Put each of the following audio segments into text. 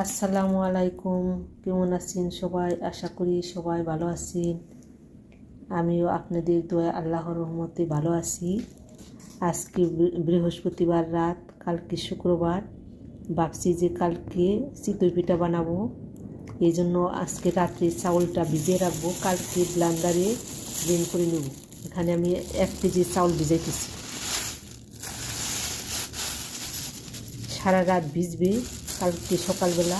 আসসালামু আলাইকুম। কেমন আছেন সবাই? আশা করি সবাই ভালো আছেন। আমিও আপনাদের দোয়া আল্লাহর রহমতে ভালো আছি। আজকে বৃহস্পতিবার রাত, কালকে শুক্রবার। ভাবছি যে কালকে চিতই পিঠা বানাবো। এই জন্য আজকে রাত্রে চাউলটা ভিজিয়ে রাখব। কালকে ব্লান্ডারে ব্লেন্ড করে নেব। এখানে আমি এক কেজি চাউল ভিজাইতেছি। সারা রাত ভিজবে। কালকে সকালবেলা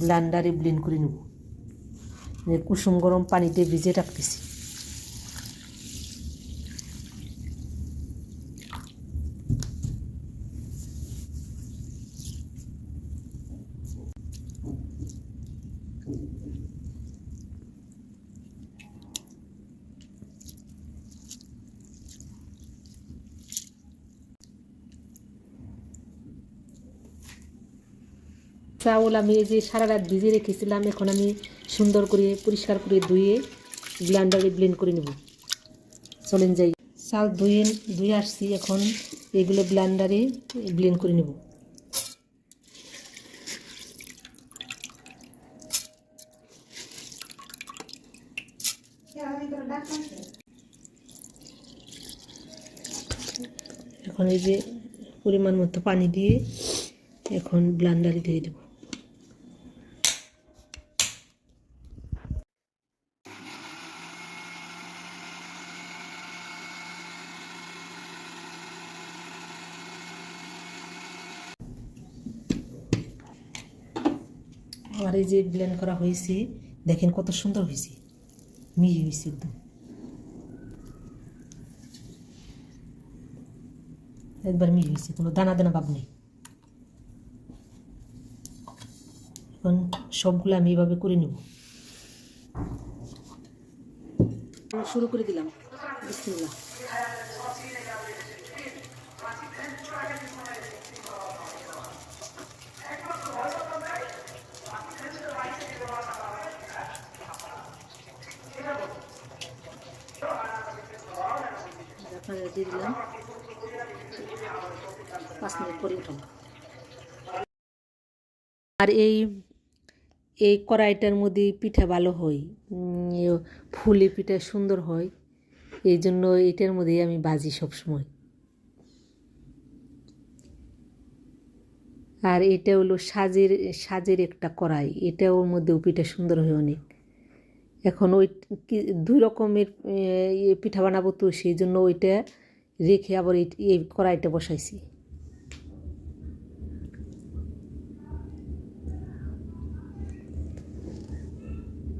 ব্লান্ডারে ব্লেন্ড করে নেব। কুসুম গরম পানিতে ভিজে রাখতেছি। চাউল আমি এই যে সারা রাত ভিজে রেখেছিলাম, এখন আমি সুন্দর করে পরিষ্কার করে ধুয়ে ব্লান্ডারে ব্লেন্ড করে নেব। চলেন যাই। চাল ধুয়ে ধুয়ে আসছি, এখন এগুলো ব্লান্ডারে ব্লেন্ড করে নেব। এখন এই যে পরিমাণ মতো পানি দিয়ে এখন ব্লান্ডারে দিয়ে দেবো। আমার এই যে ব্লেন্ড করা হয়েছে, দেখেন কত সুন্দর হয়েছে। মিহি হয়েছে একদম। একবার মিহি হয়েছে, কোনো দানা দানা ভাব নেই। এখন সবগুলো আমি এভাবে করে নেব। শুরু করে দিলাম। দিয়ে দিলাম। পাঁচ মিনিট আর এই এই কড়াইটার মধ্যে পিঠা ভালো হয় ফুলে পিঠা সুন্দর হয়, এই জন্য এটার মধ্যেই আমি বাজি সব সময় আর এটা হলো সাজের সাজের একটা কড়াই এটা ওর মধ্যেও পিঠা সুন্দর হয় অনেক। এখন ওই দুই রকমের পিঠা বানাবো তো, সেই জন্য ওইটা রেখে আবার এই এই কড়াইটা বসাইছি।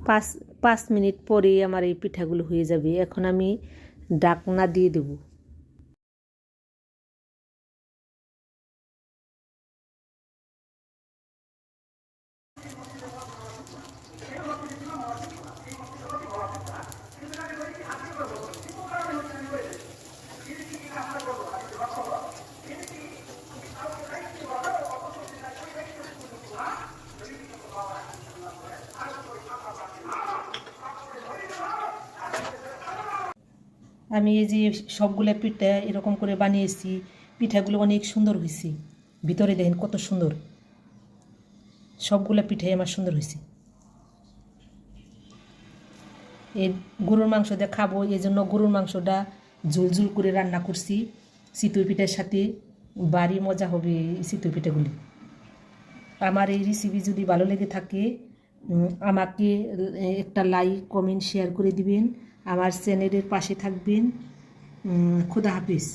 পাঁচ পাঁচ মিনিট পরে আমার এই পিঠাগুলো হয়ে যাবে। এখন আমি ডাকনা দিয়ে দেবো। আমি এই যে সবগুলো পিঠা এরকম করে বানিয়েছি, পিঠাগুলো অনেক সুন্দর হয়েছে ভিতরে দেখেন কত সুন্দর। সবগুলো পিঠাই আমার সুন্দর হয়েছে এই গরুর মাংস দিয়ে খাব এই জন্য গরুর মাংসটা ঝুল ঝুল করে রান্না করছি। চিতই পিঠার সাথে বাড়ি মজা হবে এই চিতই পিঠাগুলি। আমার এই রেসিপি যদি ভালো লেগে থাকে আমাকে একটা লাইক কমেন্ট শেয়ার করে দিবেন। আমার চ্যানেলের পাশে থাকবেন। খুদা হাফিজ।